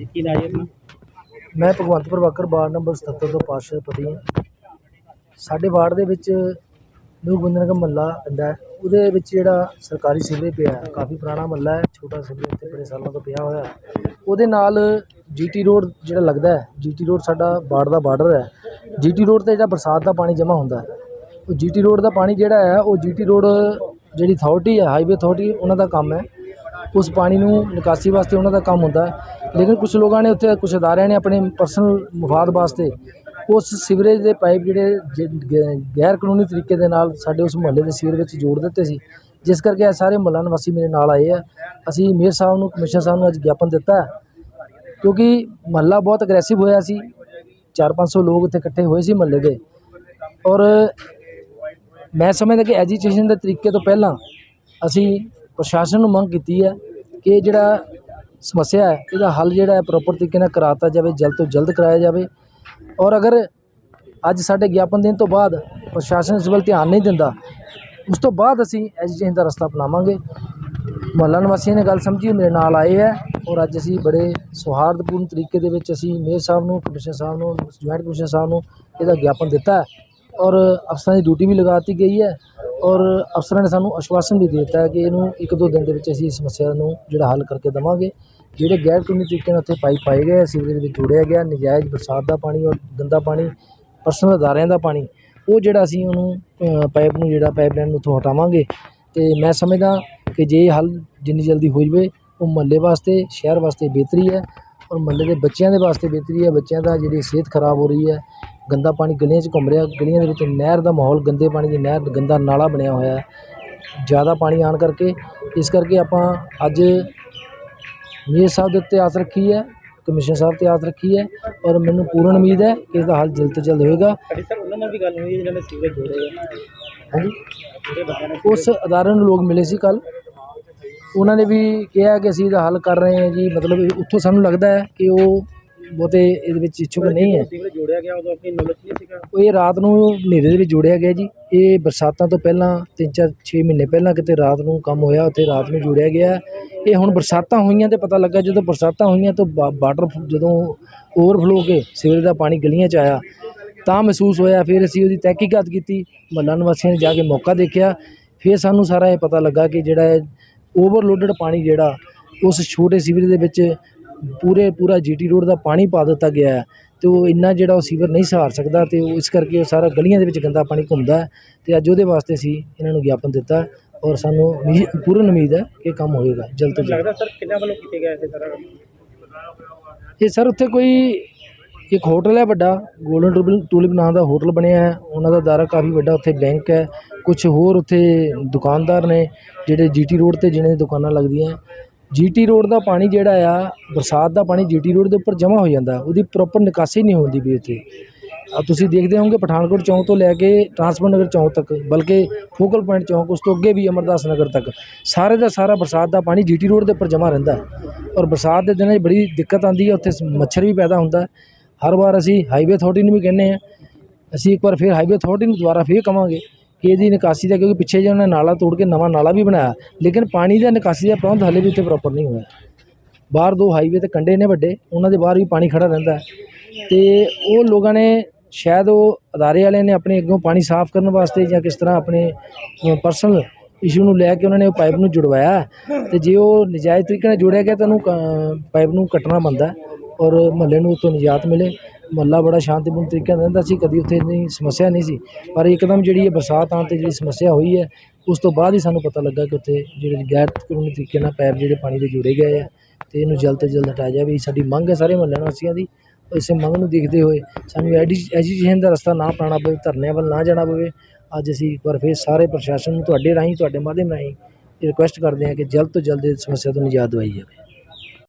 ਜੀ ਕੀ ਨਾਂ ਜੀ ਆਪਣਾ? ਮੈਂ ਭਗਵੰਤ ਪ੍ਰਭਾਕਰ ਵਾਰਡ ਨੰਬਰ 77 ਤੋਂ ਪਾਰਸ਼ਦਪਤੀ ਹਾਂ। ਸਾਡੇ ਵਾਰਡ ਦੇ ਵਿੱਚ ਨਿਊ ਗੁੰਦਨਗਰ ਮਹੱਲਾ ਪੈਂਦਾ ਉਹਦੇ ਵਿੱਚ ਜਿਹੜਾ ਸਰਕਾਰੀ ਸੀਵਰੇਜ ਪਿਆ ਹੈ, ਕਾਫੀ ਪੁਰਾਣਾ ਮਹੱਲਾ ਹੈ ਛੋਟਾ ਸੀਵਰੇਜ ਇੱਥੇ ਬੜੇ ਸਾਲਾਂ ਤੋਂ ਪਿਆ ਹੋਇਆ ਹੈ। ਉਹਦੇ ਨਾਲ ਜੀਟੀ ਰੋਡ ਜਿਹੜਾ ਲੱਗਦਾ ਹੈ ਜੀਟੀ ਰੋਡ ਸਾਡਾ ਵਾਰਡ ਦਾ ਬਾਰਡਰ ਹੈ। ਜੀਟੀ ਰੋਡ ਤੇ ਜਿਹੜਾ ਬਰਸਾਤ ਦਾ ਪਾਣੀ ਜਮ੍ਹਾਂ ਹੁੰਦਾ ਹੈ। ਉਹ ਜੀਟੀ ਰੋਡ ਦਾ ਪਾਣੀ ਜਿਹੜਾ ਹੈ ਉਹ ਜੀਟੀ ਰੋਡ ਜਿਹੜੀ ਅਥਾਰਟੀ ਹੈ ਹਾਈਵੇ ਅਥਾਰਟੀ ਉਹਨਾਂ ਦਾ ਕੰਮ ਹੈ। ਉਸ ਪਾਣੀ ਨੂੰ ਨਿਕਾਸੀ ਵਾਸਤੇ ਉਹਨਾਂ ਦਾ ਕੰਮ ਹੁੰਦਾ ਹੈ। ਲੇਕਿਨ ਕੁਝ ਲੋਕਾਂ ਨੇ ਉੱਥੇ ਕੁਝ ਅਦਾਰਿਆਂ ਨੇ ਆਪਣੇ ਪਰਸਨਲ ਮਫਾਦ ਵਾਸਤੇ ਉਸ ਸੀਵਰੇਜ ਦੇ ਪਾਈਪ ਜਿਹੜੇ ਗੈਰ ਕਾਨੂੰਨੀ ਤਰੀਕੇ ਦੇ ਨਾਲ ਸਾਡੇ ਉਸ ਮੁਹੱਲੇ ਦੇ ਸੀਵਰ ਵਿੱਚ ਜੋੜ ਦਿੱਤੇ ਸੀ। ਜਿਸ ਕਰਕੇ ਇਹ ਸਾਰੇ ਮੁਹੱਲਾ ਨਿਵਾਸੀ ਮੇਰੇ ਨਾਲ ਆਏ ਆ। ਅਸੀਂ ਮੇਅਰ ਸਾਹਿਬ ਨੂੰ, ਕਮਿਸ਼ਨਰ ਸਾਹਿਬ ਨੂੰ ਅੱਜ ਗਿਆਪਨ ਦਿੱਤਾ ਕਿਉਂਕਿ ਮੁਹੱਲਾ ਬਹੁਤ ਅਗਰੈਸਿਵ ਹੋਇਆ ਸੀ। 4-500 ਲੋਕ ਇੱਥੇ ਇਕੱਠੇ ਹੋਏ ਸੀ ਮੁਹੱਲੇ ਦੇ। ਔਰ ਮੈਂ ਸਮਝਦਾ ਕਿ ਐਜੀਟੇਸ਼ਨ ਦੇ ਤਰੀਕੇ ਤੋਂ ਪਹਿਲਾਂ ਅਸੀਂ ਪ੍ਰਸ਼ਾਸਨ ਨੂੰ ਮੰਗ ਕੀਤੀ ਹੈ ਕਿ ਜਿਹੜਾ ਸਮੱਸਿਆ ਹੈ, ਇਹਦਾ ਹੱਲ ਜਿਹੜਾ ਹੈ ਪ੍ਰੋਪਰ ਤਰੀਕੇ ਨਾਲ ਕਰਾਤਾ ਜਾਵੇ, ਜਲਦ ਤੋਂ ਜਲਦ ਕਰਾਇਆ ਜਾਵੇ। ਔਰ ਅਗਰ ਅੱਜ ਸਾਡੇ ਗਿਆਪਨ ਦੇਣ ਤੋਂ ਬਾਅਦ ਪ੍ਰਸ਼ਾਸਨ ਇਸ ਵੱਲ ਧਿਆਨ ਨਹੀਂ ਦਿੰਦਾ, ਉਸ ਤੋਂ ਬਾਅਦ ਅਸੀਂ ਐਜੀਟੇਸ਼ਨ ਦਾ ਰਸਤਾ ਅਪਣਾਵਾਂਗੇ। ਮੁਹੱਲਾ ਨਿਵਾਸੀਆਂ ਨੇ ਗੱਲ ਸਮਝੀ ਮੇਰੇ ਨਾਲ ਆਏ ਹੈ ਔਰ ਅੱਜ ਅਸੀਂ ਬੜੇ ਸੌਹਾਰਦਪੂਰਨ ਤਰੀਕੇ ਦੇ ਵਿੱਚ ਅਸੀਂ ਮੇਅਰ ਸਾਹਿਬ ਨੂੰ, ਕਮਿਸ਼ਨਰ ਸਾਹਿਬ ਨੂੰ ਜੁਆਇੰਟ ਕਮਿਸ਼ਨਰ ਸਾਹਿਬ ਨੂੰ ਇਹਦਾ ਗਿਆਪਨ ਦਿੱਤਾ ਔਰ ਅਫਸਰਾਂ ਦੀ ਡਿਊਟੀ ਵੀ ਲਗਾ ਦਿੱਤੀ ਗਈ ਹੈ ਔਰ ਅਫਸਰਾਂ ਨੇ ਸਾਨੂੰ ਆਸ਼ਵਾਸਨ ਵੀ ਦੇ ਦਿੱਤਾ ਹੈ ਕਿ ਇਹਨੂੰ ਇੱਕ ਦੋ ਦਿਨ ਦੇ ਵਿੱਚ ਅਸੀਂ ਇਸ ਸਮੱਸਿਆ ਨੂੰ ਜਿਹੜਾ ਹੱਲ ਕਰਕੇ ਦੇਵਾਂਗੇ। ਜਿਹੜੇ ਗੈਰ ਕਾਨੂੰਨੀ ਤਰੀਕੇ ਨਾਲ ਉੱਥੇ ਪਾਈਪ ਪਾਏ ਗਏ ਸੀਵਰੇਜ ਦੇ ਵਿੱਚ ਜੋੜਿਆ ਗਿਆ, ਨਜਾਇਜ਼ ਬਰਸਾਤ ਦਾ ਪਾਣੀ ਔਰ ਗੰਦਾ ਪਾਣੀ, ਪਰਸਨਲ ਅਦਾਰਿਆਂ ਦਾ ਪਾਣੀ, ਉਹ ਜਿਹੜਾ ਅਸੀਂ ਉਹਨੂੰ ਪਾਈਪ ਨੂੰ ਜਿਹੜਾ ਪਾਈਪਲਾਈਨ ਨੂੰ ਉੱਥੋਂ ਹਟਾਵਾਂਗੇ। ਅਤੇ ਮੈਂ ਸਮਝਦਾ ਕਿ ਜੇ ਹੱਲ ਜਿੰਨੀ ਜਲਦੀ ਹੋ ਜਵੇ, ਉਹ ਮੁਹੱਲੇ ਵਾਸਤੇ, ਸ਼ਹਿਰ ਵਾਸਤੇ ਬਿਹਤਰੀ ਹੈ। ਔਰ ਮਹੱਲੇ ਦੇ ਬੱਚਿਆਂ ਦੇ ਵਾਸਤੇ ਬਿਹਤਰੀ ਹੈ। ਬੱਚਿਆਂ ਦਾ ਜਿਹੜੀ ਸਿਹਤ ਖਰਾਬ ਹੋ ਰਹੀ ਹੈ। ਗੰਦਾ ਪਾਣੀ ਗਲੀਆਂ 'ਚ ਘੁੰਮ ਰਿਹਾ। ਗਲੀਆਂ ਦੇ ਵਿੱਚ ਨਹਿਰ ਦਾ ਮਾਹੌਲ ਗੰਦੇ ਪਾਣੀ ਦੀ ਨਹਿਰ ਗੰਦਾ ਨਾਲਾ ਬਣਿਆ ਹੋਇਆ ਹੈ। ਜ਼ਿਆਦਾ ਪਾਣੀ ਆਉਣ ਕਰਕੇ ਇਸ ਕਰਕੇ ਆਪਾਂ ਅੱਜ ਮੇਅਰ ਸਾਹਿਬ ਦੇ ਉੱਤੇ ਆਸ ਰੱਖੀ ਹੈ ਕਮਿਸ਼ਨਰ ਸਾਹਿਬ ਤੇ ਆਸ ਰੱਖੀ ਹੈ ਔਰ ਮੈਨੂੰ ਪੂਰਨ ਉਮੀਦ ਹੈ ਕਿ ਇਸ ਦਾ ਹੱਲ ਜਲਦ ਤੋਂ ਜਲਦ ਹੋਏਗਾ। ਸਾਡੀ ਸਰ ਉਹਨਾਂ ਨਾਲ ਵੀ ਗੱਲ ਹੋਈ ਹੈ ਜਿਹਨਾਂ ਨੇ ਸੀਵਰੇਜ ਜੋੜੇ ਆ। ਹਾਂਜੀ। ਜਿਹੜੇ ਬੰਦਿਆਂ ਨੇ ਉਸ ਅਦਾਰੇ ਨੂੰ ਲੋਕ ਮਿਲੇ ਸੀ ਕੱਲ ਉਹਨਾਂ ਨੇ ਵੀ ਕਿਹਾ ਕਿ ਅਸੀਂ ਇਹਦਾ ਹੱਲ ਕਰ ਰਹੇ ਹਾਂ ਜੀ ਮਤਲਬ ਉੱਥੋਂ ਸਾਨੂੰ ਲੱਗਦਾ ਹੈ ਕਿ ਉਹ ਬਹੁਤੇ ਇਹਦੇ ਵਿੱਚ ਇੱਛੁਕ ਨਹੀਂ ਹੈ। ਜੋੜਿਆ ਗਿਆ ਉਦੋਂ ਆਪਣੀ ਨੌਲੇਜ ਨਹੀਂ ਸੀਗਾ। ਉਹ ਇਹ ਰਾਤ ਨੂੰ ਹਨੇਰੇ ਦੇ ਵਿੱਚ ਜੋੜਿਆ ਗਿਆ ਜੀ। ਇਹ ਬਰਸਾਤਾਂ ਤੋਂ ਪਹਿਲਾਂ 3-4 6 ਮਹੀਨੇ ਪਹਿਲਾਂ ਕਿਤੇ ਰਾਤ ਨੂੰ ਕੰਮ ਹੋਇਆ ਉੱਥੇ ਰਾਤ ਨੂੰ ਜੋੜਿਆ ਗਿਆ। ਇਹ ਹੁਣ ਬਰਸਾਤਾਂ ਹੋਈਆਂ ਤੇ ਪਤਾ ਲੱਗਾ ਜਦੋਂ ਬਰਸਾਤਾਂ ਹੋਈਆਂ ਤਾਂ ਵਾਟਰ ਜਦੋਂ ਓਵਰਫਲੋ ਕੇ ਸੀਵਰੇਜ ਦਾ ਪਾਣੀ ਗਲੀਆਂ 'ਚ ਆਇਆ ਤਾਂ ਮਹਿਸੂਸ ਹੋਇਆ। ਫਿਰ ਅਸੀਂ ਉਹਦੀ ਤਹਿਕੀਕਾਤ ਕੀਤੀ ਮਹੱਲਾ ਨਿਵਾਸੀਆਂ ਨੇ ਜਾ ਕੇ ਮੌਕਾ ਦੇਖਿਆ। ਫਿਰ ਸਾਨੂੰ ਸਾਰਾ ਇਹ ਪਤਾ ਲੱਗਾ ਕਿ ਜਿਹੜਾ ਓਵਰਲੋਡਡ ਪਾਣੀ ਜਿਹੜਾ ਉਸ ਛੋਟੇ ਸੀਵਰੇਜ ਦੇ ਵਿੱਚ ਪੂਰੇ ਪੂਰਾ ਜੀਟੀ ਰੋਡ ਦਾ ਪਾਣੀ ਪਾ ਦਿੱਤਾ ਗਿਆ ਹੈ ਤੇ ਉਹ ਇੰਨਾ ਜਿਹੜਾ ਉਹ ਸੀਵਰ ਨਹੀਂ ਸਹਾਰ ਸਕਦਾ ਤੇ ਉਹ ਇਸ ਕਰਕੇ ਉਹ ਸਾਰਾ ਗਲੀਆਂ ਦੇ ਵਿੱਚ ਗੰਦਾ ਪਾਣੀ ਘੁੰਮਦਾ ਹੈ ਤੇ ਅੱਜ ਉਹਦੇ ਵਾਸਤੇ ਅਸੀਂ ਇਹਨਾਂ ਨੂੰ ਗਿਆਪਨ ਦਿੱਤਾ ਔਰ ਸਾਨੂੰ ਉਮੀ- ਪੂਰਨ ਉਮੀਦ ਹੈ ਕਿ ਕੰਮ ਹੋਏਗਾ ਜਲਦ ਤੋਂ ਜਲਦ। ਲੱਗਦਾ ਸਰ ਕਿੰਨਾ ਵੱਲੋਂ ਕੀਤੇ ਗਏ ਇਹ ਸਾਰਾ ਇਹ ਸਰ ਉੱਥੇ ਕੋਈ ਇੱਕ ਹੋਟਲ ਹੈ ਵੱਡਾ ਗੋਲਡਨ ਟੂਲਿਪ ਟੂਲਿਪ ਨਾਂ ਦਾ ਹੋਟਲ ਬਣਿਆ ਹੈ, ਉਹਨਾਂ ਦਾ ਦਾਰਾ ਕਾਫੀ ਵੱਡਾ ਉੱਥੇ ਬੈਂਕ ਹੈ ਕੁਝ ਹੋਰ ਉੱਥੇ ਦੁਕਾਨਦਾਰ ਨੇ ਜਿਹੜੇ ਜੀਟੀ ਰੋਡ ਤੇ ਜਿਹਨਾਂ ਦੀਆਂ ਦੁਕਾਨਾਂ ਲੱਗਦੀਆਂ ਜੀਟੀ ਰੋਡ ਦਾ ਪਾਣੀ ਜਿਹੜਾ ਆ, ਬਰਸਾਤ ਦਾ ਪਾਣੀ ਜੀਟੀ ਰੋਡ ਦੇ ਉੱਪਰ ਜਮ੍ਹਾਂ ਹੋ ਜਾਂਦਾ, ਉਹਦੀ ਪ੍ਰੋਪਰ ਨਿਕਾਸੀ ਨਹੀਂ ਹੁੰਦੀ ਵੀ ਉੱਥੇ। ਆ ਤੁਸੀਂ ਦੇਖਦੇ ਹੋਵੋਗੇ ਪਠਾਨਕੋਟ ਚੌਂਕ ਤੋਂ ਲੈ ਕੇ ਟਰਾਂਸਪੋਰਟ ਨਗਰ ਚੌਂਕ ਤੱਕ, ਬਲਕਿ ਫੋਕਲ ਪੁਆਇੰਟ ਚੌਂਕ, ਉਸ ਤੋਂ ਅੱਗੇ ਵੀ ਅਮਰਦਾਸ ਨਗਰ ਤੱਕ, ਸਾਰੇ ਦਾ ਸਾਰਾ ਬਰਸਾਤ ਦਾ ਪਾਣੀ ਜੀਟੀ ਰੋਡ ਦੇ ਉੱਪਰ ਜਮ੍ਹਾਂ ਰਹਿੰਦਾ ਔਰ ਬਰਸਾਤ ਦੇ ਦਿਨਾਂ 'ਚ ਬੜੀ ਦਿੱਕਤ ਆਉਂਦੀ ਹੈ, ਉੱਥੇ ਮੱਛਰ ਵੀ ਪੈਦਾ ਹੁੰਦਾ ਹਰ ਵਾਰ ਅਸੀਂ ਹਾਈਵੇ ਅਥਾਰਟੀ ਨੂੰ ਵੀ ਕਹਿੰਦੇ ਹਾਂ। ਅਸੀਂ ਇੱਕ ਵਾਰ ਫਿਰ ਹਾਈਵੇ ਅਥਾਰਟੀ ਨੂੰ ਦੁਬਾਰਾ ਫਿਰ ਕਵਾਂਗੇ ਕਿ ਇਹਦੀ ਨਿਕਾਸੀ ਦਾ, ਕਿਉਂਕਿ ਪਿੱਛੇ ਜਿਹੇ ਉਹਨਾਂ ਨੇ ਨਾਲਾ ਤੋੜ ਕੇ ਨਵਾਂ ਨਾਲਾ ਵੀ ਬਣਾਇਆ। ਲੇਕਿਨ ਪਾਣੀ ਦਾ ਨਿਕਾਸੀ ਦਾ ਪ੍ਰਬੰਧ ਹਾਲੇ ਵੀ ਉੱਥੇ ਪ੍ਰੋਪਰ ਨਹੀਂ ਹੋਇਆ। ਬਾਹਰ ਦੋ ਹਾਈਵੇ ਤੇ ਕੰਡੇ ਨੇ ਵੱਡੇ, ਉਹਨਾਂ ਦੇ ਬਾਹਰ ਵੀ ਪਾਣੀ ਖੜਾ ਰਹਿੰਦਾ ਹੈ। ਤੇ ਉਹ ਲੋਕਾਂ ਨੇ ਸ਼ਾਇਦ ਉਹ ਅਦਾਰੇ ਵਾਲਿਆਂ ਨੇ ਆਪਣੇ ਅੱਗੋਂ ਪਾਣੀ ਸਾਫ਼ ਕਰਨ ਵਾਸਤੇ ਜਾਂ ਕਿਸ ਤਰ੍ਹਾਂ ਆਪਣੇ ਪਰਸਨਲ ਇਸ਼ੂ ਨੂੰ ਲੈ ਕੇ ਉਹਨਾਂ ਨੇ ਉਹ ਪਾਈਪ ਨੂੰ ਜੁੜਵਾਇਆ। ਹੈ। ਤੇ ਜੇ ਉਹ ਨਜਾਇਜ਼ ਤਰੀਕੇ ਨਾਲ ਜੋੜਿਆ ਗਿਆ ਤਾਂ ਉਹਨੂੰ ਕ- ਪਾਈਪ ਨੂੰ ਕੱਟਣਾ ਬਣਦਾ ਔਰ ਮਹੱਲੇ ਨੂੰ ਉਤੋਂ ਨਿਜਾਤ ਮਿਲੇ। ਮਹੱਲਾ ਬੜਾ ਸ਼ਾਂਤੀਪੂਰਨ ਤਰੀਕੇ ਨਾਲ ਰਹਿੰਦਾ ਸੀ, ਕਦੀ ਉੱਥੇ ਇੰਨੀ ਸਮੱਸਿਆ ਨਹੀਂ ਸੀ। ਪਰ ਇੱਕਦਮ ਜਿਹੜੀ ਇਹ ਬਰਸਾਤ ਆਉਣ 'ਤੇ ਜਿਹੜੀ ਸਮੱਸਿਆ ਹੋਈ ਹੈ, ਉਸ ਤੋਂ ਬਾਅਦ ਹੀ ਸਾਨੂੰ ਪਤਾ ਲੱਗਾ ਕਿ ਉੱਥੇ ਜਿਹੜੇ ਗੈਰ ਕਾਨੂੰਨੀ ਤਰੀਕੇ ਨਾਲ ਪਾਈਪ ਜਿਹੜੇ ਪਾਣੀ ਦੇ ਜੁੜੇ ਗਏ ਆ ਅਤੇ ਇਹਨੂੰ ਜਲਦ ਤੋਂ ਜਲਦ ਹਟਾਇਆ ਜਾਵੇ। ਇਹ ਸਾਡੀ ਮੰਗ ਹੈ ਸਾਰੇ ਮਹੱਲੇ ਵਾਸੀਆਂ ਦੀ ਔਰ ਇਸੇ ਮੰਗ ਨੂੰ ਦੇਖਦੇ ਹੋਏ ਸਾਨੂੰ ਐਡੀ ਐਜੀਟੇਸ਼ਨ ਦਾ ਰਸਤਾ ਨਾ ਅਪਣਾਉਣਾ ਪਵੇ, ਧਰਨਿਆਂ ਵੱਲ ਨਾ ਜਾਣਾ ਪਵੇ। ਅੱਜ ਅਸੀਂ ਇੱਕ ਵਾਰ ਫਿਰ ਸਾਰੇ ਪ੍ਰਸ਼ਾਸਨ ਨੂੰ ਤੁਹਾਡੇ ਰਾਹੀਂ, ਤੁਹਾਡੇ ਮਾਧਿਅਮ ਰਾਹੀਂ ਰਿਕੁਐਸਟ ਕਰਦੇ ਹਾਂ ਕਿ ਜਲਦ ਤੋਂ ਜਲਦ ਇਸ ਸਮੱਸਿਆ ਤੋਂ ਨਿਜਾਤ ਦਵਾਈ ਜਾਵੇ।